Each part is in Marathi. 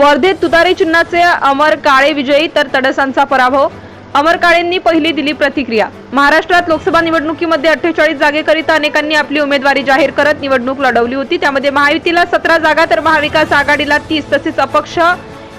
वर्धेत तुतारी चिन्हाचे अमर काळे विजयी तर तडसांचा पराभव. अमर काळेंनी पहिली दिली प्रतिक्रिया. महाराष्ट्रात लोकसभा निवडणुकीमध्ये अठ्ठेचाळीस जागेकरिता अनेकांनी आपली उमेदवारी जाहीर करत निवडणूक लढवली होती. त्यामध्ये महायुतीला सतरा जागा तर महाविकास आघाडीला तीस तसेच अपक्ष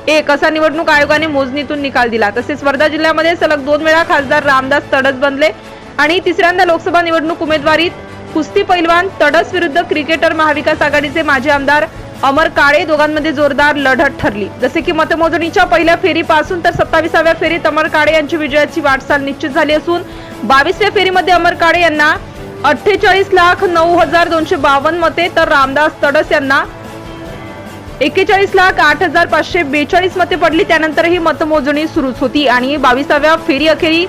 एक. असा निवडणूक आयोगाने मोजणीतून निकाल दिला. तसेच वर्धा जिल्ह्यामध्ये सलग दोन वेळा खासदार रामदास तडस बनले आणि तिसऱ्यांदा लोकसभा निवडणूक उमेदवारीत कुस्ती पैलवान तडस विरुद्ध क्रिकेटर महाविकास आघाडीचे माजी आमदार अमर काळे दोघांमध्ये जोरदार लढत ठरली. जसे की मतमोजणीच्या पहिल्या फेरीपासून तर सत्ताविसाव्या फेरीत अमर काळे यांची विजयाची वाटचाल निश्चित झाली असून बावीसव्या फेरीमध्ये अमर काळे यांना अठ्ठेचाळीस लाख नऊ हजार दोनशे बावन्न मते तर रामदास तडस यांना एक्केचाळीस लाख आठ हजार पाचशे बेचाळीस मते पडली. त्यानंतरही मतमोजणी सुरूच होती आणि बावीसाव्या फेरी अखेरी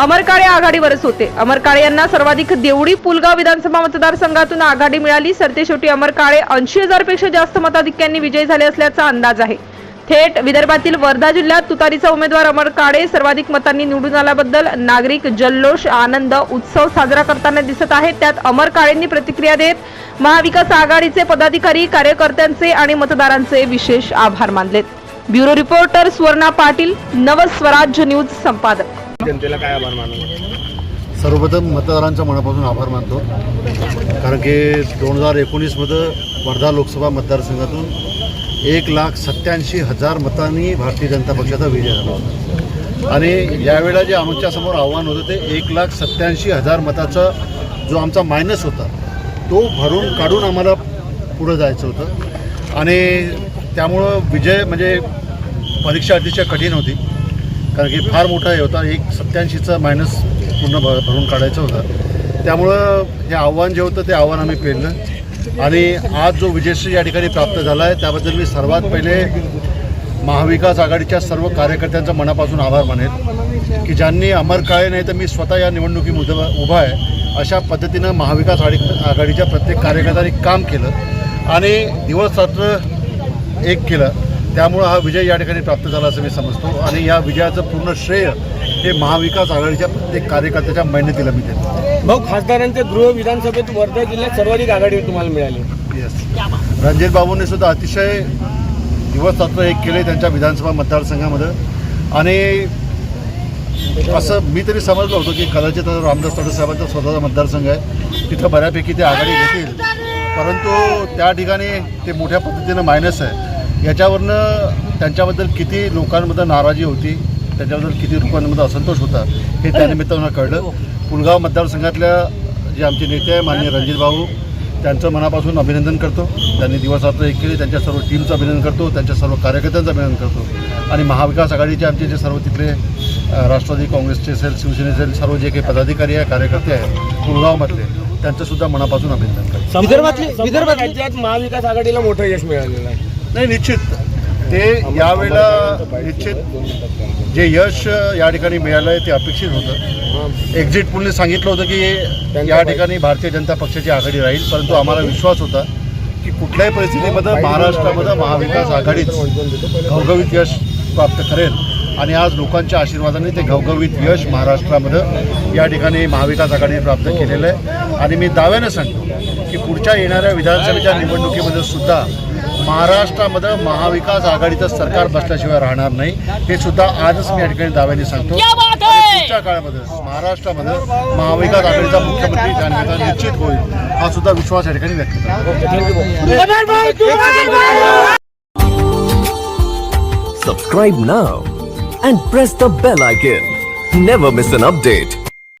अमर काळे आघाडीवरच होते. अमर काळे यांना सर्वाधिक देवडी पुलगाव विधानसभा मतदारसंघातून आघाडी मिळाली. सरतेशेवटी अमर काळे ऐंशी हजारपेक्षा जास्त मताधिक्यांनी विजयी झाले असल्याचा अंदाज आहे. थेट विदर्भातील वर्धा जिल्ह्यात तुतारीचा उमेदवार अमर काळे सर्वाधिक मतांनी निवडून आल्याबद्दल नागरिक जल्लोष आनंद उत्सव साजरा करताना दिसत आहेत. त्यात अमर काळेंनी प्रतिक्रिया देत महाविकास आघाडीचे पदाधिकारी कार्यकर्त्यांचे आणि मतदारांचे विशेष आभार मानलेत. Bureau reporter Suvarna Patil Navswarajya news संपादक. जनतेला काय आभार मानू? सर्वप्रथम मतदारांच्या मनापासून आभार मानतो. कारण की दोन हजार एकोणीसमध्ये वर्धा लोकसभा मतदारसंघातून एक लाख सत्याऐंशी हजार मतांनी भारतीय जनता पक्षाचा विजय झाला होता. आणि यावेळेला जे आमच्यासमोर आव्हान होतं ते एक लाख सत्याऐंशी हजार मताचा जो आमचा मायनस होता तो भरून काढून आम्हाला पुढं जायचं होतं. आणि त्यामुळं विजय म्हणजे परीक्षा अतिशय कठीण होती. कारण की फार मोठा हे होता एक सत्याऐंशीचा मायनस पूर्ण भ भरून काढायचं होतं. त्यामुळं हे आव्हान जे होतं ते आव्हान आम्ही पेललं. आणि आज जो विजयश्री या ठिकाणी प्राप्त झाला आहे त्याबद्दल मी सर्वात पहिले महाविकास आघाडीच्या सर्व कार्यकर्त्यांचा मनापासून आभार मानेल की ज्यांनी अमर काळे नाही तर मी स्वतः या निवडणुकीमध्ये उभा आहे अशा पद्धतीनं महाविकास आघाडी आघाडीच्या प्रत्येक कार्यकर्त्यांनी काम केलं. आणि दिवस रात्र एक केलं. त्यामुळं हा विजय या ठिकाणी प्राप्त झाला असं मी समजतो. आणि या विजयाचं पूर्ण श्रेय हे महाविकास आघाडीच्या प्रत्येक कार्यकर्त्याच्या मेहनतीला मी देतो. भाऊ खासदारांचे गृह विधानसभेत वर्धा जिल्ह्यात सर्वाधिक आघाडीवर तुम्हाला मिळाली. येस रणजित बाबूंनी सुद्धा अतिशय दिवस रात्र एक केले त्यांच्या विधानसभा मतदारसंघामध्ये. आणि असं मी तरी समजलं होतं की कदाचित रामदास तडस साहेबांचा स्वतःचा मतदारसंघ आहे. तिथं बऱ्यापैकी ते आघाडी घेतील. परंतु त्या ठिकाणी ते मोठ्या पद्धतीनं मायनस आहे. याच्यावरनं त्यांच्याबद्दल किती लोकांमध्ये नाराजी होती त्याच्याबद्दल किती लोकांमध्ये असंतोष होता हे त्यानिमित्तानं कळलं. पुलगाव मतदारसंघातल्या जे आमचे नेते आहे माननीय रणजित भाऊ त्यांचं मनापासून अभिनंदन करतो. त्यांनी दिवस रात्र एक केले त्यांच्या सर्व टीमचं अभिनंदन करतो त्यांच्या सर्व कार्यकर्त्यांचं अभिनंदन करतो. आणि महाविकास आघाडीचे आमचे जे सर्व तिथले राष्ट्रवादी काँग्रेसचे असेल शिवसेने असेल सर्व जे काही पदाधिकारी आहे कार्यकर्ते आहेत पुलगावमधले त्यांचं सुद्धा मनापासून अभिनंदन करतो. विदर्भातले विदर्भात राज्यात महाविकास आघाडीला मोठं यश मिळालेलं आहे. नाही निश्चित. ते यावेळेला निश्चित जे यश या ठिकाणी मिळालं आहे ते अपेक्षित होतं. एक्झिट पोलने सांगितलं होतं की या ठिकाणी भारतीय जनता पक्षाची आघाडी राहील परंतु आम्हाला विश्वास होता की कुठल्याही परिस्थितीमध्ये महाराष्ट्रामध्ये महाविकास आघाडीच घवघवीत यश प्राप्त करेल. आणि आज लोकांच्या आशीर्वादाने ते घवघवीत यश महाराष्ट्रामध्ये या ठिकाणी महाविकास आघाडीने प्राप्त केलेलं आहे. आणि मी दाव्यानं सांगतो की पुढच्या येणाऱ्या विधानसभेच्या निवडणुकीमध्ये सुद्धा महाराष्ट्रामध्ये महाविकास आघाडीचं सरकार बसल्याशिवाय राहणार नाही. हे सुद्धा आजच मी या ठिकाणी दाव्याने सांगतो. पुढच्या काळामध्ये महाराष्ट्रामध्ये महाविकास आघाडीचा मुख्यमंत्री जाणण्याचा निश्चित होईल हा सुद्धा विश्वास या ठिकाणी व्यक्त करतो. Subscribe now and press the bell icon. Never miss an update.